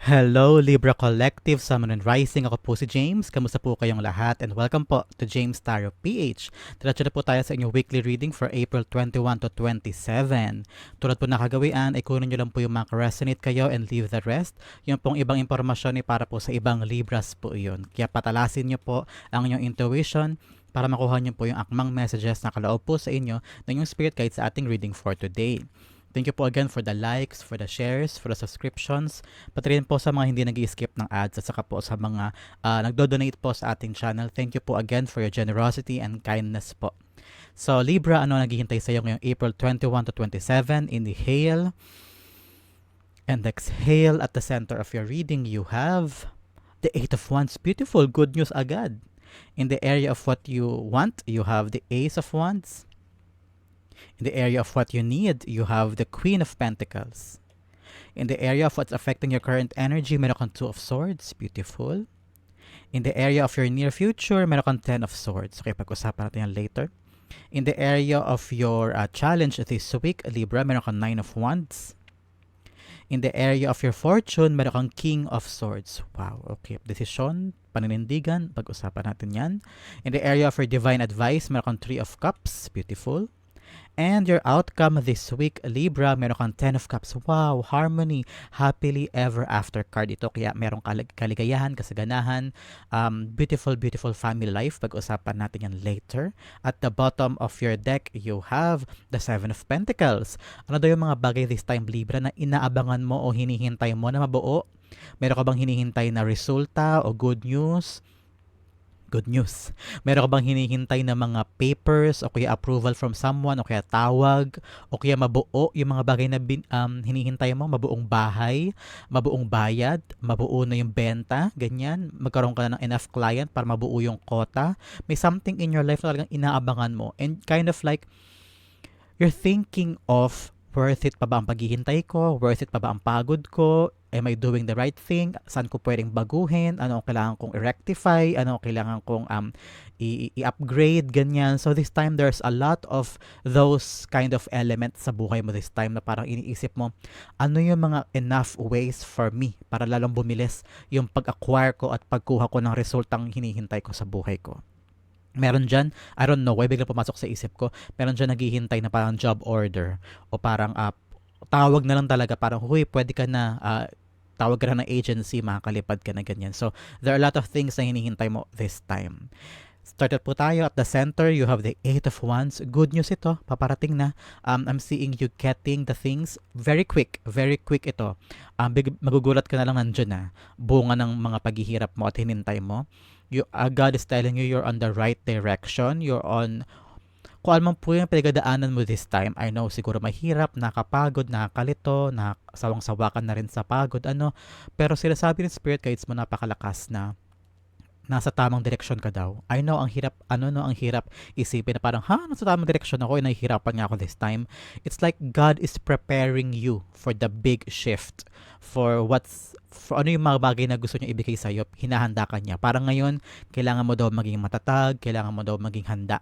Hello Libra Collective, Sun and Rising. Ako po si James. Kamusta po kayong lahat? And welcome po to James Tarot PH. Diretso na po tayo sa inyong weekly reading for April 21 to 27. Tulad po nakagawian, ay kunin nyo lang po yung mga resonate kayo and leave the rest. Yung pong ibang impormasyon ay para po sa ibang Libras po yun. Kaya patalasin nyo po ang inyong intuition para makuha nyo po yung akmang messages na kaloob po sa inyo ng yung spirit guide sa ating reading for today. Thank you po again for the likes, for the shares, for the subscriptions, pati rin po sa mga hindi nag skip ng ads at saka po sa mga uh, nagdo-donate po sa ating channel. Thank you po again for your generosity and kindness po. So Libra, ano naghihintay sa iyo ngayong April 21 to 27? Inhale and exhale at the center of your reading. You have the Eight of Wands. Beautiful, good news agad. In the area of what you want, you have the Ace of Wands. In the area of what you need, you have the Queen of Pentacles. In the area of what's affecting your current energy, meron kang Two of Swords. Beautiful. In the area of your near future, meron kang Ten of Swords. Okay, pag-usapan natin yan later. In the area of your uh, challenge this week, Libra, meron kang Nine of Wands. In the area of your fortune, meron kang King of Swords. Wow, okay. Decision, paninindigan, pag-usapan natin yan. In the area of your divine advice, meron kang Three of Cups. Beautiful. And your outcome this week, Libra, meron kang 10 of Cups. Wow, harmony, happily ever after card ito. Kaya meron kalig- kaligayahan, kasaganahan, um, beautiful, beautiful family life. Pag-usapan natin yan later. At the bottom of your deck, you have the Seven of Pentacles. Ano daw yung mga bagay this time, Libra, na inaabangan mo o hinihintay mo na mabuo? Meron ka bang hinihintay na resulta o good news? Good news. Meron ka bang hinihintay na mga papers o kaya approval from someone o kaya tawag o kaya mabuo yung mga bagay na bin, um, hinihintay mo, mabuong bahay, mabuong bayad, mabuo na yung benta, ganyan. Magkaroon ka na ng enough client para mabuo yung quota. May something in your life na talagang inaabangan mo and kind of like you're thinking of worth it pa ba ang paghihintay ko? Worth it pa ba ang pagod ko? Am I doing the right thing? Saan ko pwedeng baguhin? Ano ang kailangan kong i-rectify? Ano ang kailangan kong um, i-upgrade? Ganyan. So this time, there's a lot of those kind of elements sa buhay mo this time na parang iniisip mo, ano yung mga enough ways for me para lalong bumilis yung pag-acquire ko at pagkuha ko ng resultang hinihintay ko sa buhay ko meron dyan, I don't know why bigla pumasok sa isip ko, meron dyan naghihintay na parang job order o parang uh, tawag na lang talaga parang, huy, pwede ka na, uh, tawag ka na ng agency, makakalipad ka na ganyan. So, there are a lot of things na hinihintay mo this time. Started po tayo at the center, you have the Eight of Wands. Good news ito, paparating na. Um, I'm seeing you getting the things very quick, very quick ito. Um, big, magugulat ka na lang nandyan na. Bunga ng mga paghihirap mo at hinintay mo you, uh, God is telling you you're on the right direction. You're on kung alam po yung pinagdaanan mo this time, I know siguro mahirap, nakapagod, nakakalito, nakasawang-sawa ka na rin sa pagod, ano. Pero sila sabi ng Spirit Guides mo napakalakas na nasa tamang direksyon ka daw. I know, ang hirap, ano no, ang hirap isipin na parang, ha, nasa tamang direksyon ako, eh, nahihirapan nga ako this time. It's like God is preparing you for the big shift, for what's, for ano yung mga bagay na gusto niya ibigay sa iyo, hinahanda ka niya. Parang ngayon, kailangan mo daw maging matatag, kailangan mo daw maging handa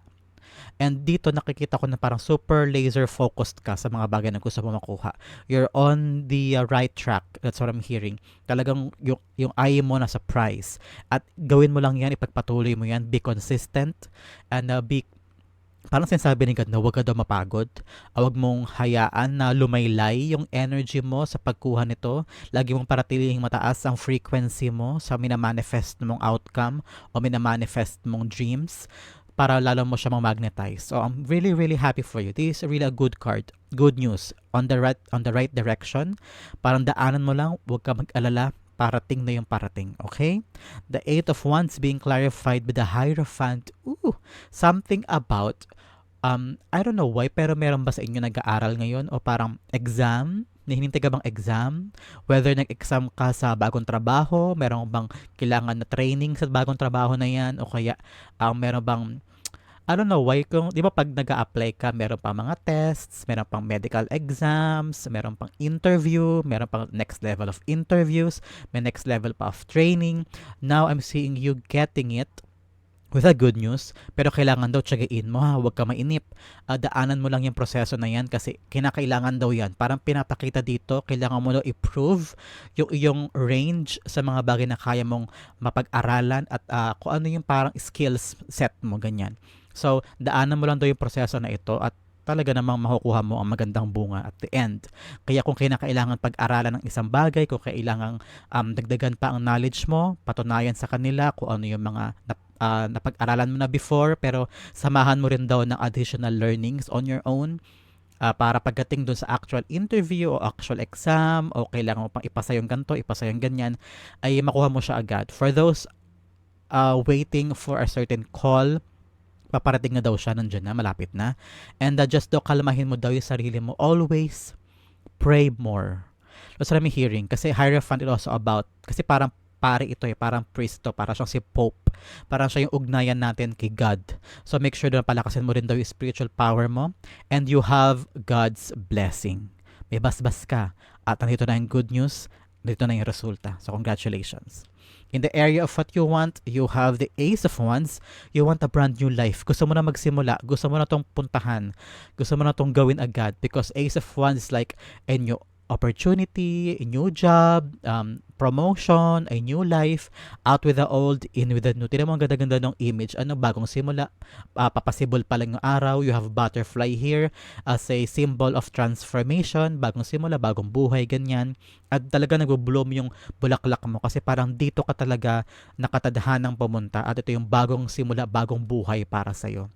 And dito nakikita ko na parang super laser focused ka sa mga bagay na gusto mo makuha. You're on the uh, right track. That's what I'm hearing. Talagang yung, yung eye mo na sa prize. At gawin mo lang yan, ipagpatuloy mo yan, be consistent, and uh, be parang sinasabi ni God na huwag ka daw mapagod. Ah, huwag mong hayaan na lumaylay yung energy mo sa pagkuha nito. Lagi mong paratilihing mataas ang frequency mo sa minamanifest mong outcome o minamanifest mong dreams para lalo mo siya mag-magnetize. So I'm really really happy for you. This is really a good card. Good news. On the right on the right direction. Parang daanan mo lang, huwag ka mag-alala parating na yung parating. Okay? The Eight of Wands being clarified with the Hierophant. Ooh, something about, um, I don't know why, pero meron ba sa inyo nag-aaral ngayon o parang exam? Nahinintay ka bang exam? Whether nag-exam ka sa bagong trabaho, meron bang kailangan na training sa bagong trabaho na yan, o kaya um, meron bang I don't know why kung, di ba pag nag apply ka, meron pang mga tests, meron pang medical exams, meron pang interview, meron pang next level of interviews, may next level pa of training. Now, I'm seeing you getting it with a good news, pero kailangan daw tiyagain mo ha, huwag ka mainip. Uh, daanan mo lang yung proseso na yan kasi kinakailangan daw yan. Parang pinapakita dito, kailangan mo daw i-prove yung iyong range sa mga bagay na kaya mong mapag-aralan at uh, kung ano yung parang skills set mo, ganyan. So, daanan mo lang daw yung proseso na ito at talaga namang makukuha mo ang magandang bunga at the end. Kaya kung kinakailangan pag-aralan ng isang bagay, kung kailangan um, dagdagan pa ang knowledge mo, patunayan sa kanila kung ano yung mga nap- uh, napag-aralan mo na before, pero samahan mo rin daw ng additional learnings on your own uh, para pagdating doon sa actual interview o actual exam o kailangan mo pang ipasa yung ganito, ipasa yung ganyan, ay makuha mo siya agad. For those uh, waiting for a certain call, paparating na daw siya, nandiyan na, malapit na. And uh, just daw kalmahin mo daw yung sarili mo. Always pray more. What I'm hearing. Kasi Hierophant is also about, kasi parang pare ito eh, parang priest to, parang siyang si Pope. Parang siya yung ugnayan natin kay God. So make sure na palakasin mo rin daw yung spiritual power mo and you have God's blessing. May basbas ka at nandito na yung good news, nandito na yung resulta. So congratulations. In the area of what you want, you have the Ace of Wands. You want a brand new life. Gusto mo na magsimula. Gusto mo na tong puntahan. Gusto mo na tong gawin agad. Because Ace of Wands is like a new opportunity, a new job, um, promotion, a new life, out with the old, in with the new. Tinan mo ang ganda-ganda ng image. Ano, bagong simula, uh, papasibol pa lang yung araw, you have butterfly here as a symbol of transformation, bagong simula, bagong buhay, ganyan. At talaga nagbo-bloom yung bulaklak mo kasi parang dito ka talaga nakatadhanang pumunta at ito yung bagong simula, bagong buhay para sa'yo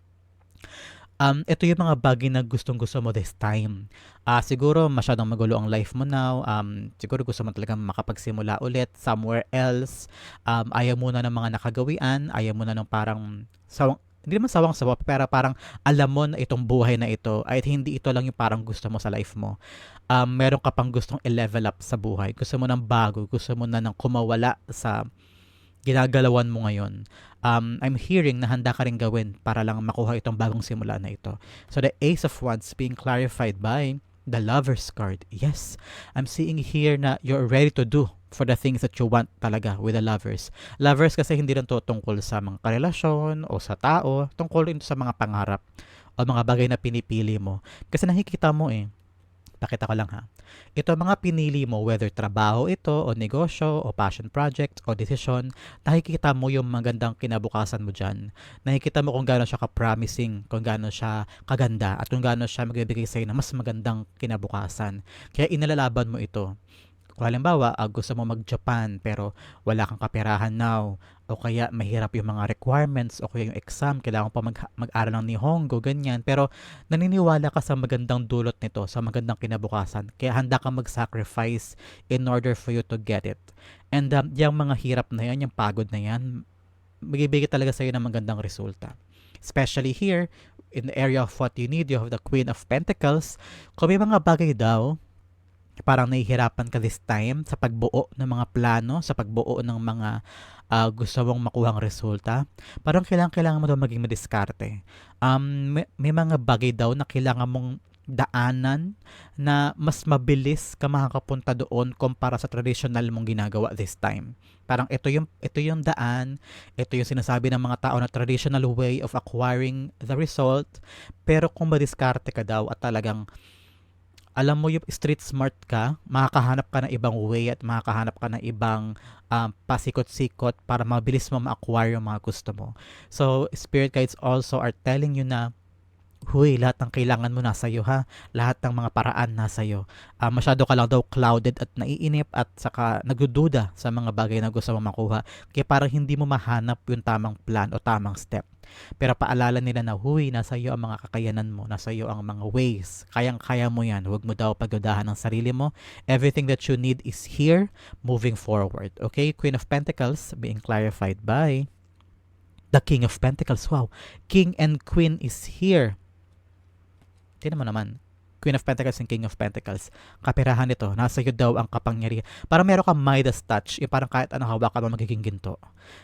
um, ito yung mga bagay na gustong gusto mo this time. Uh, siguro masyadong magulo ang life mo now. Um, siguro gusto mo talaga makapagsimula ulit somewhere else. Um, ayaw mo na ng mga nakagawian. Ayaw mo na ng parang sawang, hindi naman sawang sawa, pero parang alam mo na itong buhay na ito ay hindi ito lang yung parang gusto mo sa life mo. Um, meron ka pang gustong i-level up sa buhay. Gusto mo ng bago. Gusto mo na ng kumawala sa ginagalawan mo ngayon, um, I'm hearing na handa ka rin gawin para lang makuha itong bagong simula na ito. So the Ace of Wands being clarified by the Lover's card. Yes, I'm seeing here na you're ready to do for the things that you want talaga with the lovers. Lovers kasi hindi lang to tungkol sa mga karelasyon o sa tao, tungkol rin sa mga pangarap o mga bagay na pinipili mo. Kasi nakikita mo eh, Pakita ko lang ha. Ito mga pinili mo, whether trabaho ito, o negosyo, o passion project, o desisyon, nakikita mo yung magandang kinabukasan mo dyan. Nakikita mo kung gaano siya ka-promising, kung gaano siya kaganda, at kung gaano siya magbibigay sa'yo na mas magandang kinabukasan. Kaya inilalaban mo ito. Kung halimbawa, uh, gusto mo mag-Japan pero wala kang kaperahan now, o kaya mahirap yung mga requirements, o kaya yung exam, kailangan pa mag- mag-aral ng Nihongo, ganyan. Pero naniniwala ka sa magandang dulot nito, sa magandang kinabukasan. Kaya handa kang mag-sacrifice in order for you to get it. And um, yung mga hirap na yan, yung pagod na yan, magbibigay talaga sa'yo ng magandang resulta. Especially here, in the area of what you need, you have the Queen of Pentacles. Kung may mga bagay daw parang nahihirapan ka this time sa pagbuo ng mga plano, sa pagbuo ng mga uh, gusto mong makuhang resulta, parang kailangan, kailangan mo daw maging madiskarte. Um, may, may mga bagay daw na kailangan mong daanan na mas mabilis ka makakapunta doon kumpara sa traditional mong ginagawa this time. Parang ito yung ito yung daan, ito yung sinasabi ng mga tao na traditional way of acquiring the result, pero kung madiskarte ka daw at talagang alam mo yung street smart ka, makakahanap ka ng ibang way at makakahanap ka ng ibang um, pasikot-sikot para mabilis mo ma-acquire yung mga gusto mo. So, spirit guides also are telling you na Huy, lahat ng kailangan mo nasa iyo ha. Lahat ng mga paraan nasa iyo. Uh, masyado ka lang daw clouded at naiinip at saka nagdududa sa mga bagay na gusto mo makuha. Kaya parang hindi mo mahanap yung tamang plan o tamang step. Pero paalala nila na, huy, nasa iyo ang mga kakayanan mo, nasa iyo ang mga ways. Kayang-kaya mo yan. Huwag mo daw pagdudahan ng sarili mo. Everything that you need is here, moving forward. Okay? Queen of Pentacles being clarified by the King of Pentacles. Wow. King and Queen is here. Tingnan mo naman. Queen of Pentacles and King of Pentacles. Kapirahan nito, nasa iyo daw ang kapangyarihan. Parang meron kang Midas touch, yung parang kahit ano hawakan mo magiging ginto.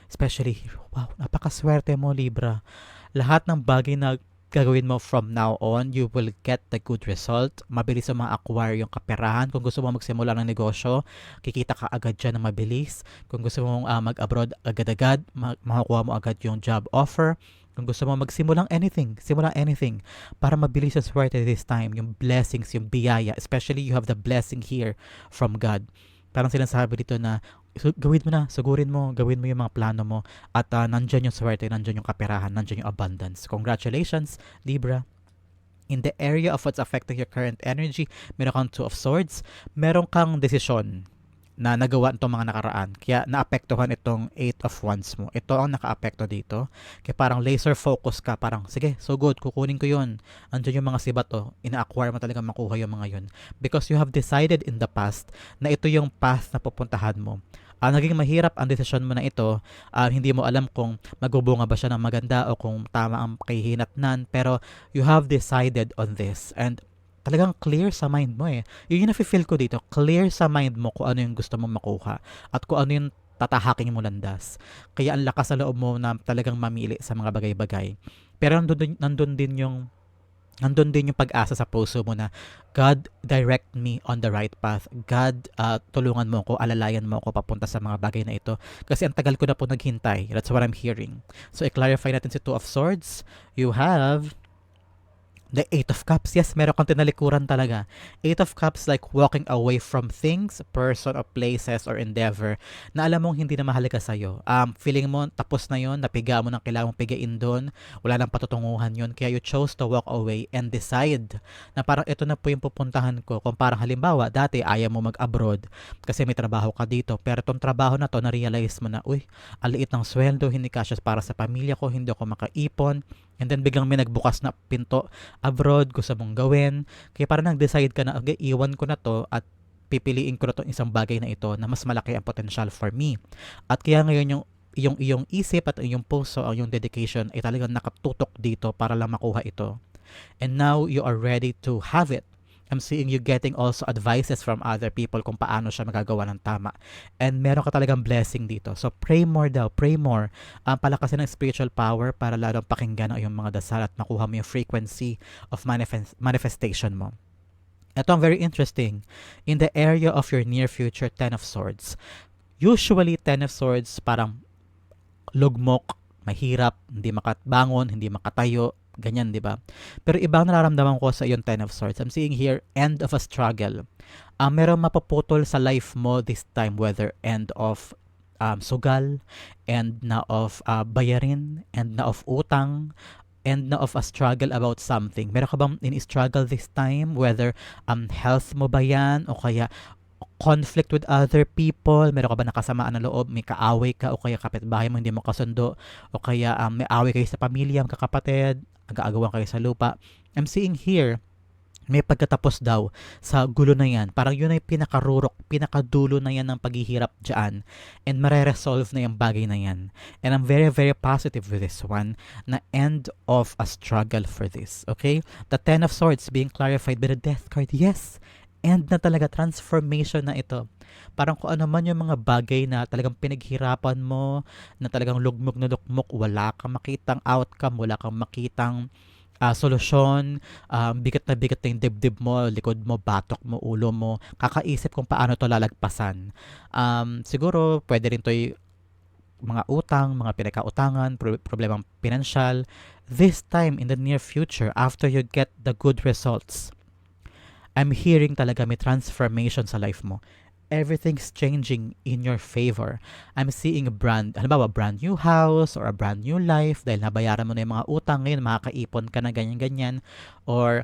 Especially, wow, napakaswerte mo Libra. Lahat ng bagay na gagawin mo from now on, you will get the good result. Mabilis mo ma-acquire yung kaperahan. Kung gusto mo magsimula ng negosyo, kikita ka agad dyan ng mabilis. Kung gusto mo uh, mag-abroad agad-agad, ma- makukuha mo agad yung job offer. Kung gusto mo magsimulang anything, simulang anything para mabilis ang swerte this time, yung blessings, yung biyaya, especially you have the blessing here from God. Parang sinasabi dito na so, gawin mo na, sugurin mo, gawin mo yung mga plano mo at uh, nandyan yung swerte, nandyan yung kaperahan, nandyan yung abundance. Congratulations, Libra in the area of what's affecting your current energy, meron kang two of swords, meron kang desisyon na nagawa itong mga nakaraan. Kaya naapektuhan itong 8 of wands mo. Ito ang nakaapekto dito. Kaya parang laser focus ka. Parang, sige, so good, kukunin ko yun. Andiyan yung mga sibat to. Ina-acquire mo talaga makuha yung mga yun. Because you have decided in the past na ito yung path na pupuntahan mo. Uh, naging mahirap ang desisyon mo na ito. Uh, hindi mo alam kung magbubunga ba siya ng maganda o kung tama ang kahihinatnan. Pero you have decided on this. And talagang clear sa mind mo eh. Yun yung nafe-feel ko dito. Clear sa mind mo kung ano yung gusto mong makuha at kung ano yung tatahaking mo landas. Kaya ang lakas sa loob mo na talagang mamili sa mga bagay-bagay. Pero nandun, nandun din yung nandun din yung pag-asa sa puso mo na God, direct me on the right path. God, uh, tulungan mo ako, alalayan mo ako papunta sa mga bagay na ito. Kasi ang tagal ko na po naghintay. That's what I'm hearing. So, i-clarify natin si Two of Swords. You have The Eight of Cups, yes, meron kang tinalikuran talaga. Eight of Cups like walking away from things, person or places or endeavor na alam mong hindi na mahalaga sa'yo. Um, feeling mo tapos na yon napiga mo ng kailangan mong pigain doon, wala nang patutunguhan yon kaya you chose to walk away and decide na parang ito na po yung pupuntahan ko. Kung parang halimbawa, dati ayaw mo mag-abroad kasi may trabaho ka dito, pero tong trabaho na to, na-realize mo na, uy, aliit ng sweldo, hindi kasya para sa pamilya ko, hindi ako makaipon, And then biglang may nagbukas na pinto abroad, gusto mong gawin. Kaya parang nag-decide ka na, okay, iwan ko na to at pipiliin ko na to isang bagay na ito na mas malaki ang potential for me. At kaya ngayon yung yung iyong isip at iyong puso, ang iyong dedication ay talagang nakatutok dito para lang makuha ito. And now you are ready to have it. I'm seeing you getting also advices from other people kung paano siya magagawa ng tama. And meron ka talagang blessing dito. So pray more daw, pray more. Um, palakasin ng spiritual power para lalong pakinggan ang iyong mga dasal at makuha mo yung frequency of manifest- manifestation mo. Ito ang very interesting. In the area of your near future, Ten of Swords. Usually, Ten of Swords parang lugmok, mahirap, hindi makabangon, hindi makatayo, Ganyan, di ba? Pero ibang nararamdaman ko sa yung Ten of Swords. I'm seeing here, end of a struggle. Um, meron mapaputol sa life mo this time, whether end of um, sugal, end na of uh, bayarin, end na of utang, end na of a struggle about something. Meron ka bang in-struggle this time? Whether um, health mo ba yan o kaya conflict with other people, meron ka ba nakasamaan na loob, may kaaway ka o kaya kapitbahay mo hindi mo kasundo o kaya um, may away kayo sa pamilya, kakapatid, aga-agawan kayo sa lupa. I'm seeing here, may pagkatapos daw sa gulo na yan. Parang yun ay pinakarurok, pinakadulo na yan ng paghihirap dyan. And mareresolve na yung bagay na yan. And I'm very, very positive with this one na end of a struggle for this. Okay? The Ten of Swords being clarified by the Death card. Yes! End na talaga, transformation na ito. Parang kung ano man yung mga bagay na talagang pinaghirapan mo, na talagang lugmok na lugmok, wala kang makitang outcome, wala kang makitang uh, solusyon, um, bigat na bigat na yung dibdib mo, likod mo, batok mo, ulo mo, kakaisip kung paano to lalagpasan. Um, siguro, pwede rin to mga utang, mga pinakautangan, pro- problemang pinansyal. This time, in the near future, after you get the good results, I'm hearing talaga may transformation sa life mo. Everything's changing in your favor. I'm seeing a brand, halimbawa, brand new house or a brand new life dahil nabayaran mo na yung mga utang ngayon, makakaipon ka na ganyan-ganyan. Or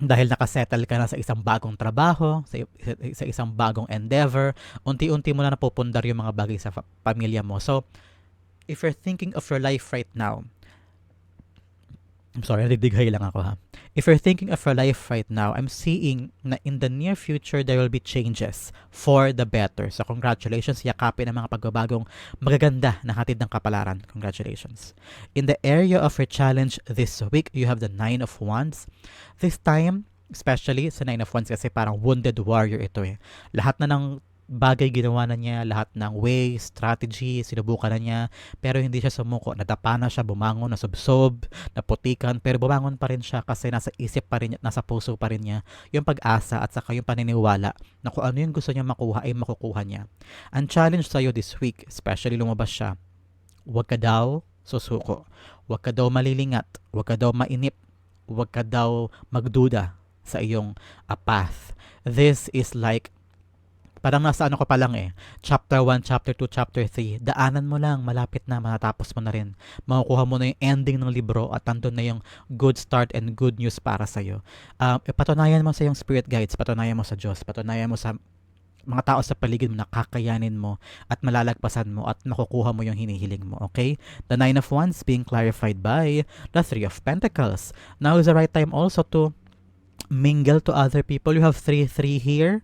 dahil nakasettle ka na sa isang bagong trabaho, sa, sa isang bagong endeavor, unti-unti mo na napupundar yung mga bagay sa pamilya mo. So, if you're thinking of your life right now, I'm sorry, nadidighay lang ako ha. If you're thinking of your life right now, I'm seeing na in the near future, there will be changes for the better. So congratulations, yakapin ang mga pagbabagong magaganda na hatid ng kapalaran. Congratulations. In the area of your challenge this week, you have the Nine of Wands. This time, especially sa Nine of Wands kasi parang wounded warrior ito eh. Lahat na ng bagay ginawa na niya, lahat ng way, strategy, sinubukan na niya, pero hindi siya sumuko. Nadapa na siya, bumangon, nasubsob, naputikan, pero bumangon pa rin siya kasi nasa isip pa rin, niya- nasa puso pa rin niya yung pag-asa at saka yung paniniwala na kung ano yung gusto niya makuha ay makukuha niya. Ang challenge sa'yo this week, especially lumabas siya, huwag ka daw susuko. Huwag ka daw malilingat. Huwag ka daw mainip. Huwag ka daw magduda sa iyong uh, path. This is like parang nasa ano ka pa lang eh. Chapter 1, chapter 2, chapter 3. Daanan mo lang, malapit na, matatapos mo na rin. Makukuha mo na yung ending ng libro at andun na yung good start and good news para sa'yo. Um, patunayan mo sa iyong spirit guides, patunayan mo sa Diyos, patunayan mo sa mga tao sa paligid mo na kakayanin mo at malalagpasan mo at makukuha mo yung hinihiling mo, okay? The Nine of Wands being clarified by the Three of Pentacles. Now is the right time also to mingle to other people. You have 3-3 here.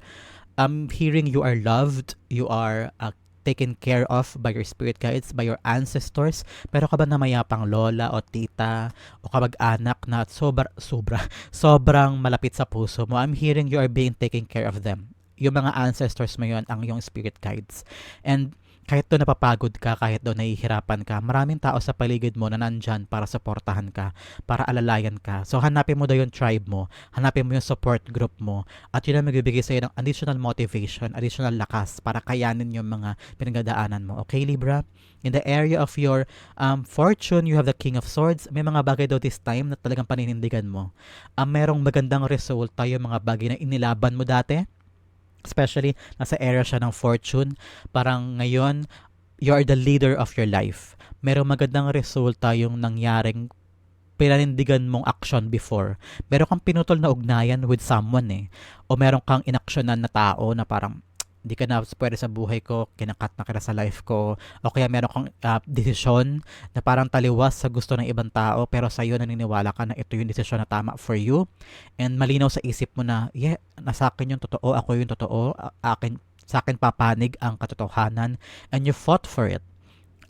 I'm hearing you are loved, you are uh, taken care of by your spirit guides, by your ancestors. Pero ka ba na mayapang lola o tita o kamag-anak na sobra, sobra, sobrang malapit sa puso mo? I'm hearing you are being taken care of them. Yung mga ancestors mo yun, ang yung spirit guides. And kahit daw napapagod ka, kahit daw nahihirapan ka, maraming tao sa paligid mo na nandyan para supportahan ka, para alalayan ka. So hanapin mo daw yung tribe mo, hanapin mo yung support group mo, at yun ang magbibigay sa'yo ng additional motivation, additional lakas para kayanin yung mga pinagdadaanan mo. Okay, Libra? In the area of your um, fortune, you have the King of Swords. May mga bagay daw this time na talagang paninindigan mo. Um, merong magandang resulta yung mga bagay na inilaban mo dati especially nasa area siya ng fortune, parang ngayon, you are the leader of your life. Merong magandang resulta yung nangyaring pinanindigan mong action before. Meron kang pinutol na ugnayan with someone eh. O meron kang inaksyonan na tao na parang hindi ka na pwede sa buhay ko, kinakat na kita sa life ko, o kaya meron kang uh, desisyon na parang taliwas sa gusto ng ibang tao, pero sa iyo naniniwala ka na ito yung desisyon na tama for you, and malinaw sa isip mo na, yeah, nasa akin yung totoo, ako yung totoo, akin, sa akin papanig ang katotohanan, and you fought for it.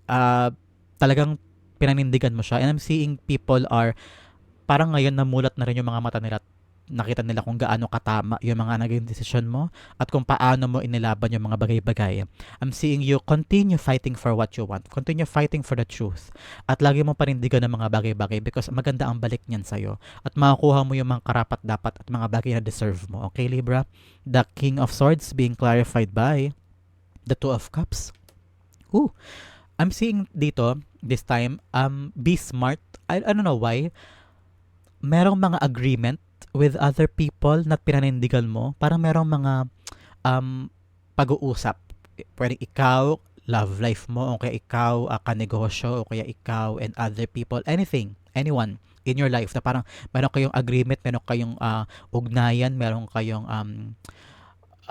Uh, talagang pinanindigan mo siya, and I'm seeing people are, parang ngayon namulat na rin yung mga mata nila nakita nila kung gaano katama yung mga naging desisyon mo at kung paano mo inilaban yung mga bagay-bagay. I'm seeing you continue fighting for what you want. Continue fighting for the truth. At lagi mo panindigan ng mga bagay-bagay because maganda ang balik niyan sa'yo. At makukuha mo yung mga karapat-dapat at mga bagay na deserve mo. Okay, Libra? The King of Swords being clarified by the Two of Cups. Ooh. I'm seeing dito, this time, um, be smart. I, I don't know why. Merong mga agreement with other people na pinanindigan mo, parang merong mga um, pag-uusap. Pwede ikaw, love life mo, o kaya ikaw, uh, kanegosyo, o kaya ikaw and other people, anything, anyone in your life na parang meron kayong agreement, meron kayong uh, ugnayan, meron kayong um,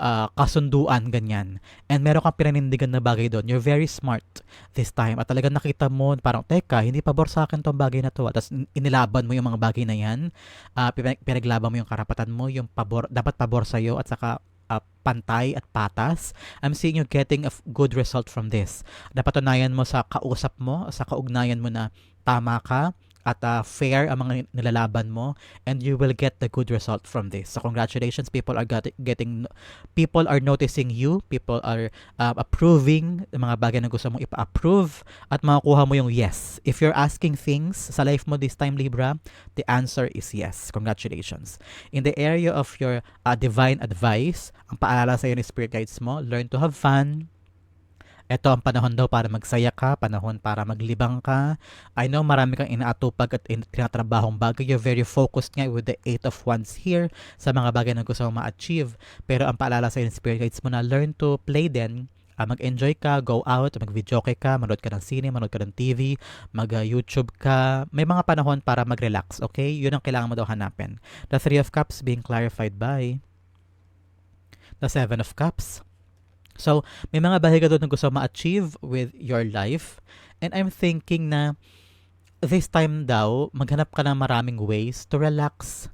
uh, kasunduan, ganyan. And meron kang pinanindigan na bagay doon. You're very smart this time. At talagang nakita mo, parang, teka, hindi pabor sa akin tong bagay na to. At inilaban mo yung mga bagay na yan. Uh, pinaglaban mo yung karapatan mo, yung pabor, dapat pabor sa'yo at saka uh, pantay at patas. I'm seeing you getting a good result from this. Napatunayan mo sa kausap mo, sa kaugnayan mo na tama ka, at uh, fair ang mga nilalaban mo and you will get the good result from this. So congratulations, people are get, getting people are noticing you, people are uh, approving ng mga bagay na gusto mong ipa-approve at makukuha mo yung yes. If you're asking things sa life mo this time Libra, the answer is yes. Congratulations. In the area of your uh, divine advice, ang paalala sa iyo ni spirit guides mo, learn to have fun, ito ang panahon daw para magsaya ka, panahon para maglibang ka. I know marami kang inaatupag at tinatrabahong bagay. You're very focused nga with the Eight of Wands here sa mga bagay na gusto mong ma-achieve. Pero ang paalala sa spirit guides mo na learn to play then uh, mag-enjoy ka, go out, mag-video ka, manood ka ng sine, manood ka ng TV, mag-YouTube ka. May mga panahon para mag-relax, okay? Yun ang kailangan mo daw hanapin. The Three of Cups being clarified by the Seven of Cups. So, may mga bagay ka doon na gusto ma-achieve with your life. And I'm thinking na this time daw, maghanap ka ng maraming ways to relax.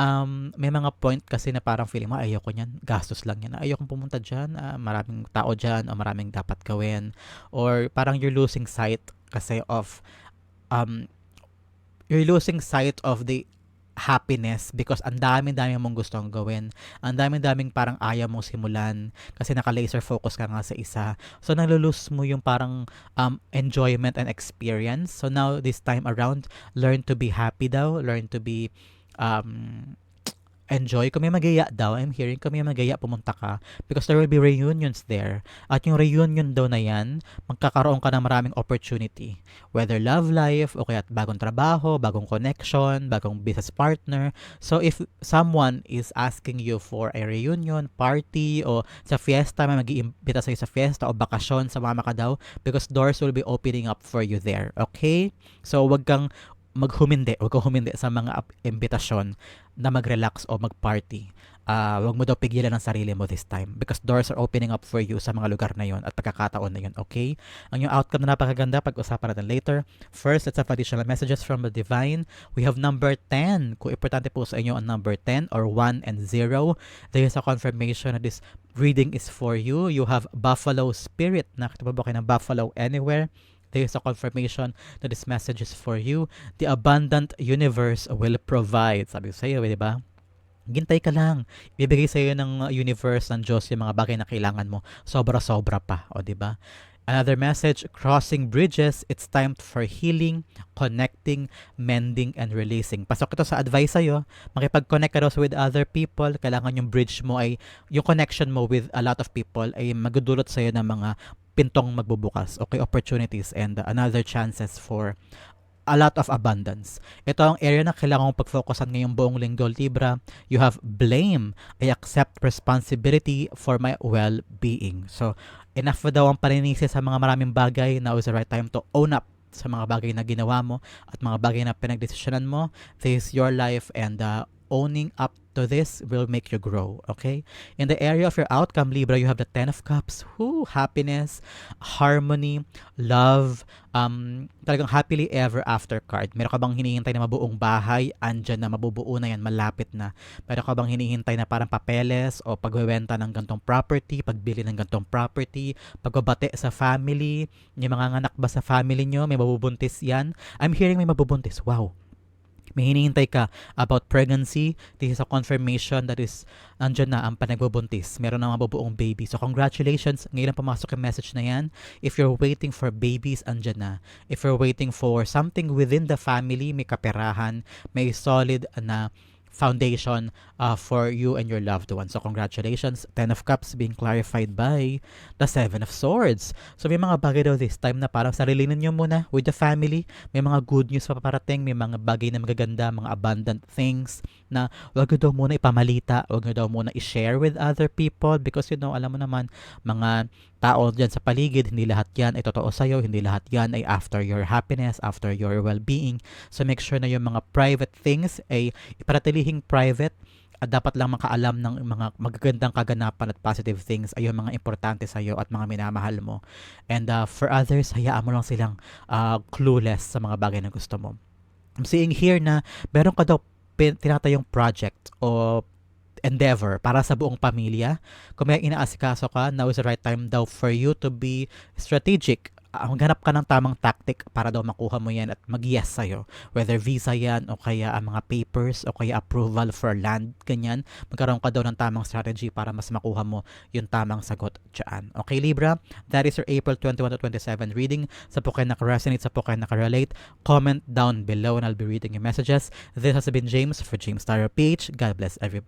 Um, may mga point kasi na parang feeling mo, ayoko niyan, gastos lang yan. Ayoko pumunta dyan, uh, maraming tao dyan, o maraming dapat gawin. Or parang you're losing sight kasi of, um, you're losing sight of the happiness because ang dami-dami mong gustong gawin. Ang dami-daming parang ayaw mong simulan kasi naka-laser focus ka nga sa isa. So nalulus mo yung parang um, enjoyment and experience. So now this time around, learn to be happy daw, learn to be um, enjoy. Kung may magaya daw, I'm hearing kung may magaya, pumunta ka. Because there will be reunions there. At yung reunion daw na yan, magkakaroon ka ng maraming opportunity. Whether love life, o kaya bagong trabaho, bagong connection, bagong business partner. So if someone is asking you for a reunion, party, o sa fiesta, may mag-iimbita sa'yo sa fiesta o bakasyon, sumama ka daw because doors will be opening up for you there. Okay? So wag kang maghumindi, huwag kang humindi sa mga imbitasyon na mag-relax o mag-party. Uh, huwag mo daw pigilan ang sarili mo this time because doors are opening up for you sa mga lugar na yon at pagkakataon na yon, okay? Ang yung outcome na napakaganda, pag-usapan natin later. First, let's have additional messages from the divine. We have number 10. Kung importante po sa inyo ang number 10 or 1 and 0, there is a confirmation that this reading is for you. You have buffalo spirit. Nakita ba ba kayo ng buffalo anywhere? There is a confirmation that this message is for you. The abundant universe will provide. Sabi ko sa iyo, di ba? Gintay ka lang. Ibibigay sa iyo ng universe, ng Diyos, yung mga bagay na kailangan mo. Sobra-sobra pa. O, di ba? Another message, crossing bridges, it's time for healing, connecting, mending, and releasing. Pasok ito sa advice sa'yo, makipag-connect ka daw with other people, kailangan yung bridge mo ay, yung connection mo with a lot of people ay magdudulot sa'yo ng mga pintong magbubukas, okay, opportunities and uh, another chances for a lot of abundance. Ito ang area na kailangan mong pag-focusan ngayong buong linggo, Libra. You have blame. I accept responsibility for my well-being. So, enough daw ang paninisi sa mga maraming bagay. Now is the right time to own up sa mga bagay na ginawa mo at mga bagay na pinagdesisyonan mo. This is your life and uh, owning up to this will make you grow, okay? In the area of your outcome, Libra, you have the Ten of Cups. Whoo, happiness, harmony, love, um, talagang happily ever after card. Meron ka bang hinihintay na mabuong bahay? Andyan na, mabubuo na yan, malapit na. Meron ka bang hinihintay na parang papeles o pagbebenta ng gantong property, pagbili ng gantong property, pagbabate sa family, yung mga anak ba sa family nyo, may mabubuntis yan? I'm hearing may mabubuntis. Wow, may hinihintay ka about pregnancy, this is a confirmation that is, andyan na ang panagbubuntis. Meron na mabubuong baby. So, congratulations. Ngayon pumasok yung message na yan. If you're waiting for babies, andyan na. If you're waiting for something within the family, may kaperahan, may solid na foundation uh, for you and your loved one. So congratulations, Ten of Cups being clarified by the Seven of Swords. So may mga bagay daw this time na parang sarilinin nyo muna with the family. May mga good news pa paparating, may mga bagay na magaganda, mga abundant things na wag nyo daw muna ipamalita, wag nyo daw muna i-share with other people because you know, alam mo naman, mga tao dyan sa paligid, hindi lahat yan ay totoo sa'yo, hindi lahat yan ay after your happiness, after your well-being. So make sure na yung mga private things ay iparatilihing private at dapat lang makaalam ng mga magagandang kaganapan at positive things ay yung mga importante sa iyo at mga minamahal mo. And uh, for others, hayaan mo lang silang uh, clueless sa mga bagay na gusto mo. I'm seeing here na meron ka daw tinatayong project o endeavor para sa buong pamilya. Kung may inaasikaso ka, now is the right time daw for you to be strategic uh, maghanap ka ng tamang tactic para daw makuha mo yan at mag-yes sa'yo. Whether visa yan o kaya ang mga papers o kaya approval for land, ganyan. Magkaroon ka daw ng tamang strategy para mas makuha mo yung tamang sagot dyan. Okay, Libra? That is your April 21 to 27 reading. Sa po kayo nakaresonate, sa po kayo nakarelate, comment down below and I'll be reading your messages. This has been James for James Tarot PH. God bless everybody.